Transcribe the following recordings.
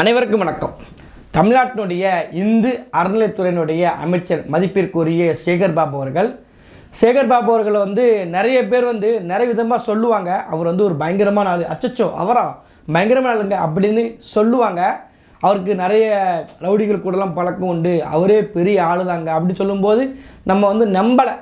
அனைவருக்கும் வணக்கம். தமிழ்நாட்டினுடைய இந்து அறநிலைத்துறையினுடைய அமைச்சர் மதிப்பிற்குரிய சேகர் பாபு அவர்கள். சேகர் பாபு அவர்கள் வந்து நிறைய பேர் வந்து நிறைய விதமாக சொல்லுவாங்க. அவர் வந்து ஒரு பயங்கரமான ஆள். அச்சச்சோ அவரா? பயங்கரமான ஆளுங்க அப்படின்னு சொல்லுவாங்க. அவருக்கு நிறைய ரவுடிகள் கூடலாம் பழக்கம் உண்டு. அவரே பெரிய ஆளு தாங்க அப்படின்னு சொல்லும்போது நம்ம வந்து நம்பலை.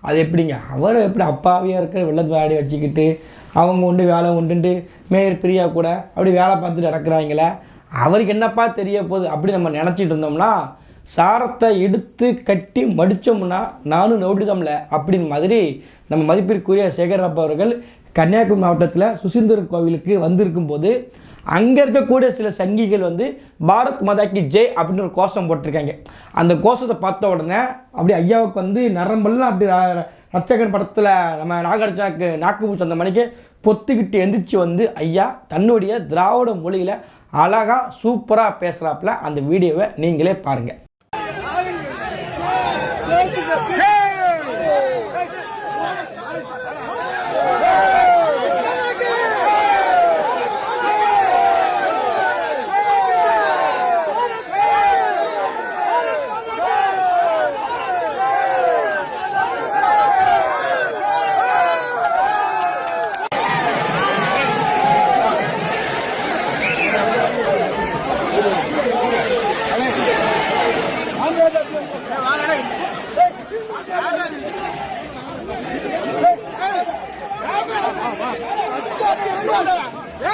அது எப்படிங்க? அவர் எப்படி அப்பாவியாக இருக்கிற வெள்ளத்து வச்சுக்கிட்டு அவங்க உண்டு வேலை உண்டுன்ட்டு மேயர் பிரியா கூட அப்படி வேலை பார்த்துட்டு நடக்கிறாங்களே? அவருக்கு என்னப்பா தெரிய போகுது? அப்படி நம்ம நினச்சிட்டு இருந்தோம்னா சாரத்தை எடுத்து கட்டி மடித்தோம்னா நானும் நோடிதம்ல அப்படின்னு மாதிரி நம்ம மதிப்பிற்குரிய சேகரப்பா அவர்கள் கன்னியாகுமரி மாவட்டத்தில் சுசீந்திர கோவிலுக்கு வந்திருக்கும் போது அங்கே இருக்கக்கூடிய சில சங்கிகள் வந்து பாரத் மாதாக்கு ஜெய் அப்படின்னு ஒரு கோஷம் போட்டிருக்காங்க. அந்த கோஷத்தை பார்த்த உடனே அப்படி ஐயாவுக்கு வந்து நரம்பெல்லாம் அப்படி ர- ரட்சகன் படத்தில் நம்ம நாகார்ஜுனாக்கு நாக்கு பூச்சி அந்த மணிக்கு பொத்துக்கிட்டு எந்திரிச்சு வந்து ஐயா தன்னுடைய திராவிட மொழியில் அழகாக சூப்பராக பேசுகிறாப்புல அந்த வீடியோவை நீங்களே பாருங்கள்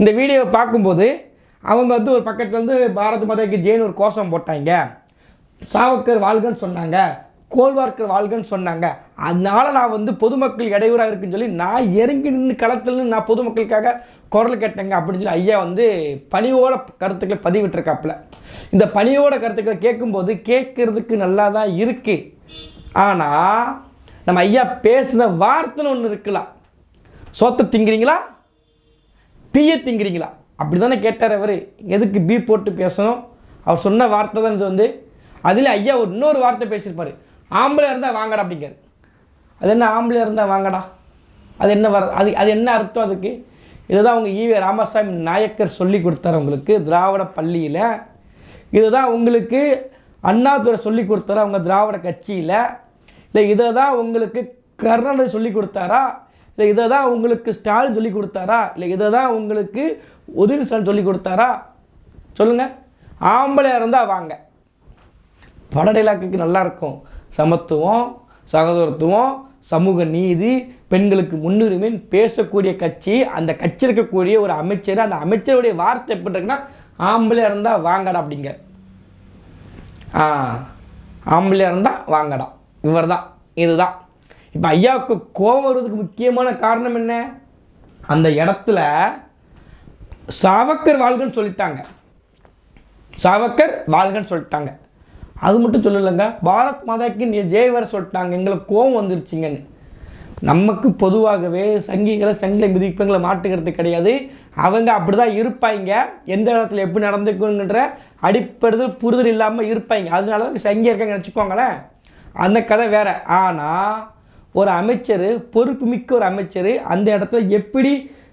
இந்த வீடியோவை பார்க்கும்போது அவங்க வந்து ஒரு பக்கத்தில் வந்து பாரத் மாதாக்கு ஜெயின் ஒரு கோஷம் போட்டாங்க. சாவக்கர் வாழ்கன்னு சொன்னாங்க. கோல்வார்க்கர் வாழ்கன்னு சொன்னாங்க. அதனால நான் வந்து பொதுமக்கள் இடையூறாக இருக்குன்னு சொல்லி நான் இறங்கி நின்று களத்தில் நான் பொதுமக்களுக்காக குரல் கேட்டேங்க அப்படின்னு சொல்லி ஐயா வந்து பணியோட கருத்துக்களை பதிவிட்டுருக்காப்புல. இந்த பணியோட கருத்துக்களை கேட்கும்போது கேட்கறதுக்கு நல்லா தான் இருக்குது ஆனால் நம்ம ஐயா பேசின வார்த்தைன்னு ஒன்று இருக்கலாம். சோத்தை திங்குறீங்களா? பிஏ திங்கிறீங்களா? அப்படி தானே கேட்டார் அவர். எதுக்கு பி போட்டு பேசணும்? அவர் சொன்ன வார்த்தை தான் இது வந்து. அதில் ஐயா ஒரு இன்னொரு வார்த்தை பேசியிருப்பார். ஆம்பளை இருந்தால் வாங்கடா அப்படிங்கிறார். அது என்ன ஆம்பளை இருந்தால் வாங்கடா? அது என்ன வர அது அது என்ன அர்த்தம் அதுக்கு? இதுதான் அவங்க ஈவே ராமசாமி நாயக்கர் சொல்லி கொடுத்தாரு உங்களுக்கு திராவிட பள்ளியில். இதுதான் உங்களுக்கு அண்ணாதுரை சொல்லி கொடுத்தாரா அவங்க திராவிட கட்சியில்? இல்லை இதை தான் உங்களுக்கு கருணாநிதி சொல்லி கொடுத்தாரா? இல்லை இதை தான் உங்களுக்கு ஸ்டாலின் சொல்லி கொடுத்தாரா? இல்லை இதை தான் உங்களுக்கு உதவி ஸ்டாலின் சொல்லி கொடுத்தாரா? சொல்லுங்கள் ஆம்பளை இருந்தால் வாங்க. பட டைலாக்குக்கு நல்லா இருக்கும். சமத்துவம் சகோதரத்துவம் சமூக நீதி பெண்களுக்கு முன்னுரிமைன்னு பேசக்கூடிய கட்சி அந்த கட்சி இருக்கக்கூடிய ஒரு அமைச்சர் அந்த அமைச்சருடைய வார்த்தை எப்படி இருக்குன்னா ஆம்பளை இருந்தால் வாங்கடா அப்படிங்க. ஆ ஆம்பளை இருந்தால் வாங்கடா. இவர் தான் இதுதான். இப்போ ஐயாவுக்கு கோபம் வருவதுக்கு முக்கியமான காரணம் என்ன? அந்த இடத்துல சாவக்கர் வாழ்கன்னு சொல்லிட்டாங்க. சாவக்கர் வாழ்கன்னு சொல்லிட்டாங்க. அது மட்டும் சொல்லலைங்க. பாரத் மாதாக்கு நீ ஜெய் வர சொல்லிட்டாங்க. எங்களுக்கு கோவம் வந்துருச்சிங்கன்னு. நமக்கு பொதுவாகவே சங்கிகளை சங்கிலை மிதிப்பங்களை மாட்டுக்கிறது கிடையாது. அவங்க அப்படி தான் இருப்பாங்க எந்த இடத்துல எப்படி நடந்துக்கணுன்ற அடிப்படையில் புரிதல் இல்லாமல் இருப்பாங்க அதனால தான் சங்கி இருக்காங்க நினச்சிக்கோங்களேன். அந்த கதை வேறு. ஆனால் ஒரு அமைச்சர் பொறுப்பு மிக்க ஒரு அமைச்சர் அந்த இடத்துல எப்படி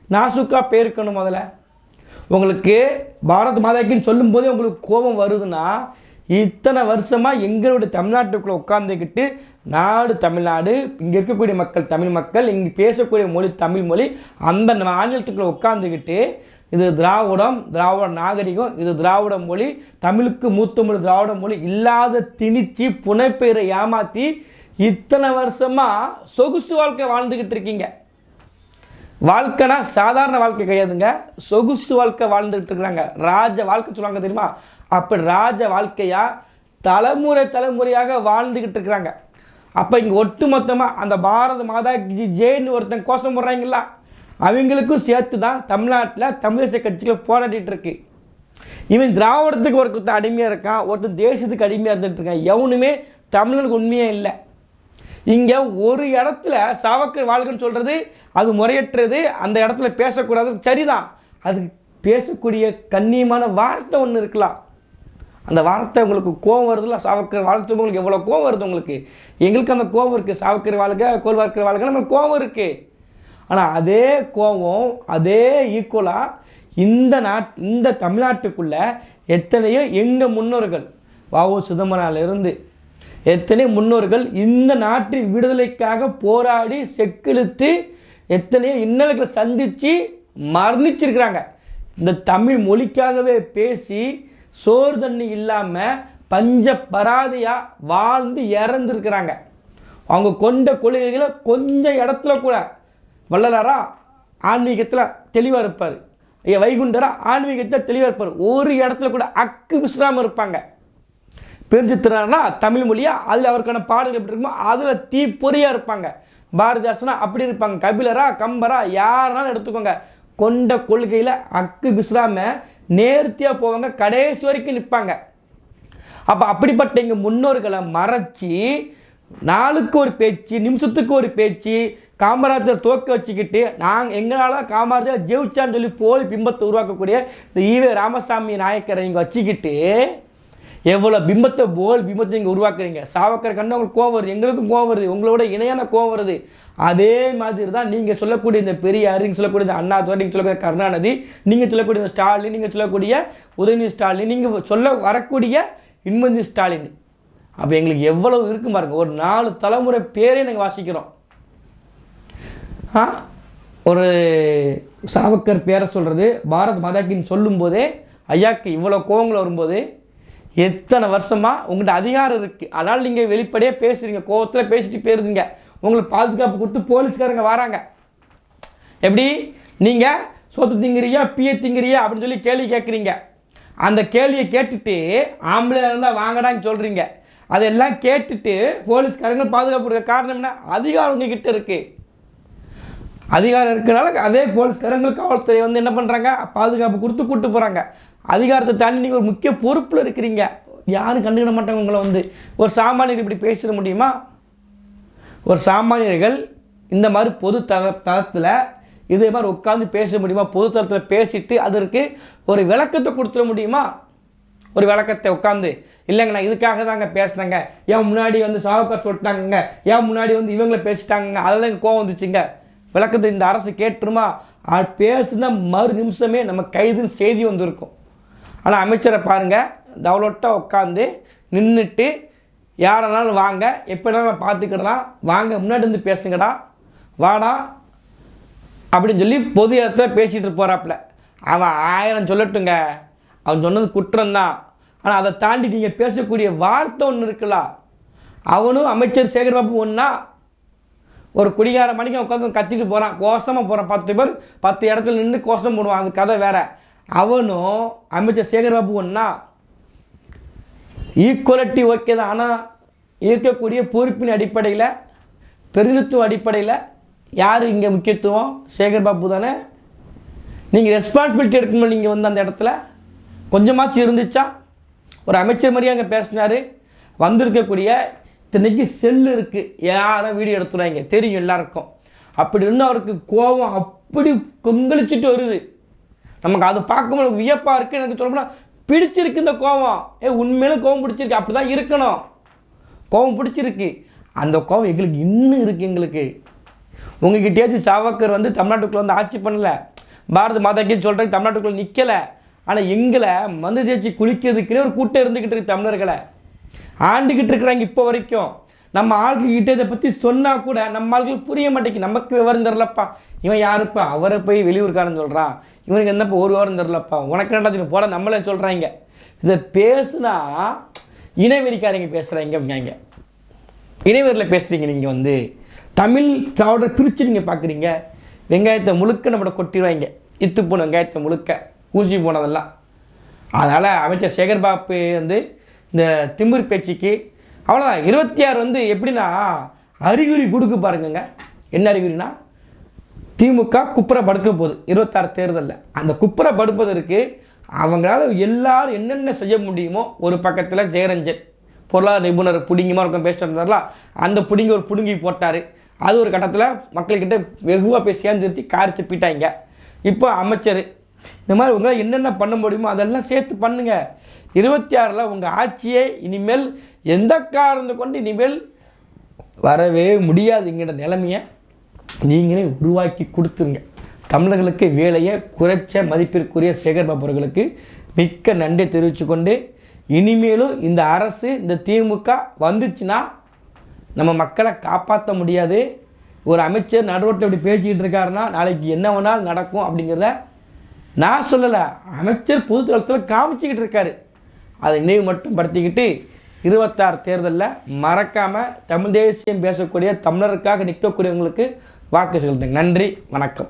நாசுக்காக போயிருக்கணும் முதல்ல? உங்களுக்கு பாரத் மாதாக்குன்னு சொல்லும்போதே உங்களுக்கு கோபம் வருதுன்னா இத்தனை வருஷமாக எங்களுடைய தமிழ்நாட்டுக்குள்ளே உட்காந்துக்கிட்டு நாடு தமிழ்நாடு இங்கே இருக்கக்கூடிய மக்கள் தமிழ் மக்கள் இங்கே பேசக்கூடிய மொழி தமிழ் மொழி அந்த மாநிலத்துக்குள்ளே உட்காந்துக்கிட்டு இது திராவிடம் திராவிட நாகரிகம் இது திராவிட மொழி தமிழுக்கு மூத்த மொழி திராவிட மொழி இல்லாத திணிச்சு புனைப்பெயரை ஏமாற்றி இத்தனை வருஷமாக சொகுசு வாழ்க்கை வாழ்ந்துக்கிட்டு இருக்கீங்க. வாழ்க்கைனா சாதாரண வாழ்க்கை கிடையாதுங்க. சொகுசு வாழ்க்கை வாழ்ந்துக்கிட்டு இருக்கிறாங்க. ராஜ வாழ்க்கை சொல்லுவாங்க தெரியுமா? அப்படி ராஜ வாழ்க்கையாக தலைமுறை தலைமுறையாக வாழ்ந்துக்கிட்டு இருக்கிறாங்க. அப்போ இங்கே ஒட்டு மொத்தமாக அந்த பாரத மாதா கிஜி ஜெயின்னு ஒருத்தன் கோஷம் போடுறாங்களா அவங்களுக்கும் சேர்த்து தான் தமிழ்நாட்டில் தமிழிசை கட்சிகள் போராடிட்டு இருக்கு. இவன் திராவிடத்துக்கு ஒருத்தன் அடிமையாக இருக்கான் ஒருத்தன் தேசியத்துக்கு அடிமையாக இருந்துட்டு இருக்கான். எவனுமே தமிழனுக்கு உண்மையே இல்லை. இங்கே ஒரு இடத்துல சாவக்கு வாழ்கன்னு சொல்கிறது அது முறையற்றது அந்த இடத்துல பேசக்கூடாது சரிதான். அது பேசக்கூடிய கண்ணியமான வார்த்தை ஒன்று இருக்கலாம். அந்த வார்த்தை உங்களுக்கு கோவம் வருதுல்ல சாவக்கர் வாழ்த்து உங்களுக்கு எவ்வளோ கோவம் வருது உங்களுக்கு? எங்களுக்கு அந்த கோவம் இருக்குது சாவக்கர் வாழ்க கோல்வார்க்கர் வாழ்க நம்மளுக்கு கோவம் இருக்குது ஆனால் அதே கோவம் அதே ஈக்குவலாக இந்த நாட் இந்த தமிழ்நாட்டுக்குள்ளே எத்தனையோ எங்கள் முன்னோர்கள் வாவோ சிதம்பரனாலிருந்து எத்தனை முன்னோர்கள் இந்த நாட்டின் விடுதலைக்காக போராடி செக்கிழுத்து எத்தனையோ இன்னல்களை சந்தித்து மரணிச்சிருக்கிறாங்க. இந்த தமிழ் மொழிக்காகவே பேசி சோறு தண்ணி இல்லாமல் பஞ்ச பராதையாக வாழ்ந்து இறந்துருக்கிறாங்க. அவங்க கொண்ட கொள்கைகளை கொஞ்சம் இடத்துல கூட வள்ளலாரா ஆன்மீகத்தில் தெளிவாக இருப்பார். ஐயா வைகுண்டரா ஆன்மீகத்தில் தெளிவாக இருப்பார். ஒரு இடத்துல கூட அக்கு விசிராமல் இருப்பாங்க. பிரிஞ்சுத்துறாருன்னா தமிழ் மொழியா? அதில் அவருக்கான பாடல்கள் எப்படி இருக்குமோ அதில் தீப்பொறியாக இருப்பாங்க. பாரதிதாசனா அப்படி இருப்பாங்க. கபிலரா கம்பரா யாருனாலும் எடுத்துக்கோங்க. கொண்ட கொள்கையில் அக்கு விசிராம நேர்த்தியாக போவாங்க. கடைசி வரைக்கும் நிற்பாங்க அப்போ அப்படிப்பட்ட எங்கள் முன்னோர்களை மறைச்சி நாளுக்கு ஒரு பேச்சு நிமிஷத்துக்கு ஒரு பேச்சு காமராஜர் தோக்க வச்சுக்கிட்டு நாங்கள் எங்களால் காமராஜர் ஜெயிச்சான்னு சொல்லி போலி பிம்பத்தை உருவாக்கக்கூடிய இந்த ஈவே ராமசாமி நாயக்கரை இங்கே வச்சுக்கிட்டு எவ்வளோ பிம்பத்தை போல் பிம்பத்தை நீங்கள் உருவாக்குறீங்க? சாவக்கர் கண்ணு உங்களுக்கு கோவம் வருது எங்களுக்கும் கோவம் வருது உங்களோட இணையான கோவம் வருது. அதே மாதிரி தான் நீங்கள் சொல்லக்கூடிய இந்த பெரியார் நீங்கள் சொல்லக்கூடிய இந்த அண்ணா நீங்கள் சொல்லக்கூடிய கருணாநிதி நீங்கள் சொல்லக்கூடிய இந்த ஸ்டாலின் நீங்கள் சொல்லக்கூடிய உதயநிதி ஸ்டாலின் நீங்கள் சொல்ல வரக்கூடிய இன்மந்தி ஸ்டாலின். அப்போ எங்களுக்கு எவ்வளவு இருக்கும் பாருங்க ஒரு நாலு தலைமுறை பேரே நாங்கள் வாசிக்கிறோம். ஆ? ஒரு சாவக்கர் பேரை சொல்கிறது பாரத் மாதாக்கின்னு சொல்லும்போதே ஐயாக்கு இவ்வளோ கோவங்கள் வரும்போது எத்தனை வருஷமாக உங்கள்கிட்ட அதிகாரம் இருக்குது அதனால் நீங்கள் வெளிப்படையாக பேசுகிறீங்க கோவத்தில் பேசிட்டு போயிருந்தீங்க. உங்களுக்கு பாதுகாப்பு கொடுத்து போலீஸ்காரங்க வராங்க. எப்படி? நீங்கள் சொத்து திங்குறியா பிய திங்குறியா அப்படின்னு சொல்லி கேள்வி கேட்குறீங்க அந்த கேள்வியை கேட்டுட்டு ஆம்பளை இருந்தால் வாங்கடான்னு சொல்கிறீங்க அதெல்லாம் கேட்டுட்டு போலீஸ்காரங்க பாதுகாப்பு கொடுக்க காரணம் என்ன? அதிகாரம் உங்ககிட்ட இருக்குது அதிகாரம் இருக்கிறனால அதே போலீஸ்காரங்களுக்கு காவல்துறை வந்து என்ன பண்ணுறாங்க பாதுகாப்பு கொடுத்து கூப்பிட்டு போகிறாங்க அதிகாரத்தை தாண்டி நீங்கள் ஒரு முக்கிய பொறுப்பில் இருக்கிறீங்க. யாரும் கண்டுக்கிட மாட்டாங்க உங்களை வந்து. ஒரு சாமானியர் இப்படி பேசிட முடியுமா? ஒரு சாமானியர்கள் இந்த மாதிரி பொது தர தளத்தில் இதே மாதிரி உட்காந்து பேச முடியுமா? பொது தளத்தில் பேசிட்டு அதற்கு ஒரு விளக்கத்தை கொடுத்துட முடியுமா? ஒரு விளக்கத்தை உட்காந்து இல்லைங்க நான் இதுக்காக தாங்க பேசினேங்க. ஏன் முன்னாடி வந்து சாவுக்கார் சொல்லிட்டாங்கங்க. ஏன் முன்னாடி வந்து இவங்களை பேசிட்டாங்க அதெல்லாம் எங்கள் கோவம் வந்துச்சுங்க. விளக்கத்தை இந்த அரசு கேட்டுருமா? அது பேசுன மறு நிமிஷமே நம்ம கைதுன்னு செய்தி வந்திருக்கும். ஆனால் அமைச்சரை பாருங்கள் தவளொட்டாக உட்காந்து நின்றுட்டு யாரெல்லாம் வாங்க எப்படினாலும் பார்த்துக்கிடலாம் வாங்க முன்னாடி இருந்து பேசுங்கடா வாடா அப்படின்னு சொல்லி பொது இடத்துல பேசிகிட்டு போகிறாப்புல அவன் ஆயிரம் சொல்லட்டுங்க. அவன் சொன்னது குற்றம்தான். ஆனால் அதை தாண்டி நீங்கள் பேசக்கூடிய வார்த்தை ஒன்று இருக்குல்ல. அவனும் அமைச்சர் சேகர்பாபு ஒன்றா ஒரு குடிகார மணிக்கு உட்காந்து கத்திட்டு போகிறான் கோஷமாக போகிறான் பத்து பேர் பத்து இடத்துல நின்று கோஷம் போடுவான். அது கதை வேறு. அவனும் அமைச்சர் சேகர்பாபு ஒன்றா ஈக்குவலிட்டி ஓகே தான். ஆனால் இருக்கக்கூடிய பொறுப்பின் அடிப்படையில் பெருநித்துவ அடிப்படையில் யார் இங்கே முக்கியத்துவம்? சேகர்பாபு தானே. நீங்கள் ரெஸ்பான்சிபிலிட்டி எடுக்கணும் நீங்கள் வந்து அந்த இடத்துல கொஞ்சமாச்சும் இருந்துச்சா? ஒரு அமைச்சர் மாதிரியே அங்கே பேசினார். வந்திருக்கக்கூடிய இத்தனைக்கு செல்லு இருக்குது யாரும் வீடியோ எடுத்துடுறாங்க தெரியும் எல்லாருக்கும். அப்படி இருந்து அவருக்கு கோபம் அப்படி கொந்தளிச்சிட்டு வருது. நமக்கு அது பார்க்கும்போது வியப்பாக இருக்குது எனக்கு சொல்லப்போனால் பிடிச்சிருக்கு இந்த கோபம் ஏ உண்மையில கோபம் பிடிச்சிருக்கு. அப்படி தான் இருக்கணும். கோபம் பிடிச்சிருக்கு. அந்த கோபம் எங்களுக்கு இன்னும் இருக்குது எங்களுக்கு. உங்ககிட்டயாச்சும் சாவக்கர் வந்து தமிழ்நாட்டுக்குள்ளே வந்து ஆட்சி பண்ணல. பாரத மாதாக்கின்னு சொல்கிறாங்க தமிழ்நாட்டுக்குள்ளே நிற்கலை ஆனால் எங்களை மந்த தேய்ச்சி குளிக்கிறதுக்குன்னே ஒரு கூட்டம் இருந்துக்கிட்டு இருக்கு தமிழர்களை. ஆண்டுக்கிட்டு இருக்கிறாங்க இப்போ வரைக்கும். நம்ம ஆட்கள்கிட்ட இதை பற்றி சொன்னால் கூட நம்ம ஆட்கள் புரிய மாட்டேங்குது. நமக்கு விவரம் தெரிலப்பா இவன் யாருப்பா? அவரை போய் வெளியூர்காரன்னு சொல்கிறான் இவனுக்கு என்னப்பா ஒரு வாரம் தெரிலப்பா உனக்கு என்னடா போட நம்மளே சொல்கிறாங்க இதை பேசுனா இனவெறிக்காரங்க பேசுகிறாங்க அப்படிங்க இணைவரில் பேசுகிறீங்க நீங்கள் வந்து. தமிழ் சாவோட பிரித்து நீங்கள் பார்க்குறீங்க வெங்காயத்தை முழுக்க நம்மளை கொட்டிடுவாங்க. இத்து போன வெங்காயத்தை முழுக்க. ஊசி போனதெல்லாம். அதனால் அமைச்சர் சேகர்பாபு வந்து இந்த திமிர் பேச்சுக்கு அவ்வளோதான் இருபத்தி ஆறு வந்து எப்படின்னா அறிகுறி கொடுக்கு பாருங்கங்க. என்ன அறிகுறினா திமுக குப்புற படுக்க போகுது இருபத்தாறு தேர்தலில். அந்த குப்புற படுப்பதற்கு அவங்களால எல்லாரும் என்னென்ன செய்ய முடியுமோ ஒரு பக்கத்தில் ஜெயரஞ்சன் பொருளாதார நிபுணர் பிடுங்கிமா இருக்கும் பேசிட்டு இருந்தார்ல அந்த பிடுங்கி ஒரு பிடுங்கி போட்டார். அது ஒரு கட்டத்தில் மக்கள்கிட்ட வெகுவாக போய் சேர்ந்துருச்சு காரி திப்பிட்டாங்க இப்போ அமைச்சர் இந்த மாதிரி உங்களால் என்னென்ன பண்ண முடியுமோ அதெல்லாம் சேர்த்து பண்ணுங்க. இருபத்தி ஆறில் உங்கள் ஆட்சியை இனிமேல் எந்த காரணத்தை கொண்டு இனிமேல் வரவே முடியாதுங்கிற நிலைமையை நீங்களே உருவாக்கி கொடுத்துருங்க. தமிழர்களுக்கு வேலையை குறைச்ச மதிப்பிற்குரிய சேகர் பாபு அவர்களுக்கு மிக்க நன்றி தெரிவித்து கொண்டு இனிமேலும் இந்த அரசு இந்த திமுக வந்துச்சுன்னா நம்ம மக்களை காப்பாற்ற முடியாது. ஒரு அமைச்சர் நடுரோட்டில் இப்படி பேசிக்கிட்டு இருக்காருன்னா நாளைக்கு என்ன வேணாலும் நடக்கும் அப்படிங்கிறத நான் சொல்லலை. அமைச்சர் பொது தளத்தில் காமிச்சிக்கிட்டு இருக்காரு. அதை நினைவு மட்டும் படுத்திக்கிட்டு இருபத்தாறு தேர்தலில் மறக்காமல் தமிழ் தேசியம் பேசக்கூடிய தமிழருக்காக நிற்கக்கூடியவங்களுக்கு வாக்கு செலுத்துங்க. நன்றி வணக்கம்.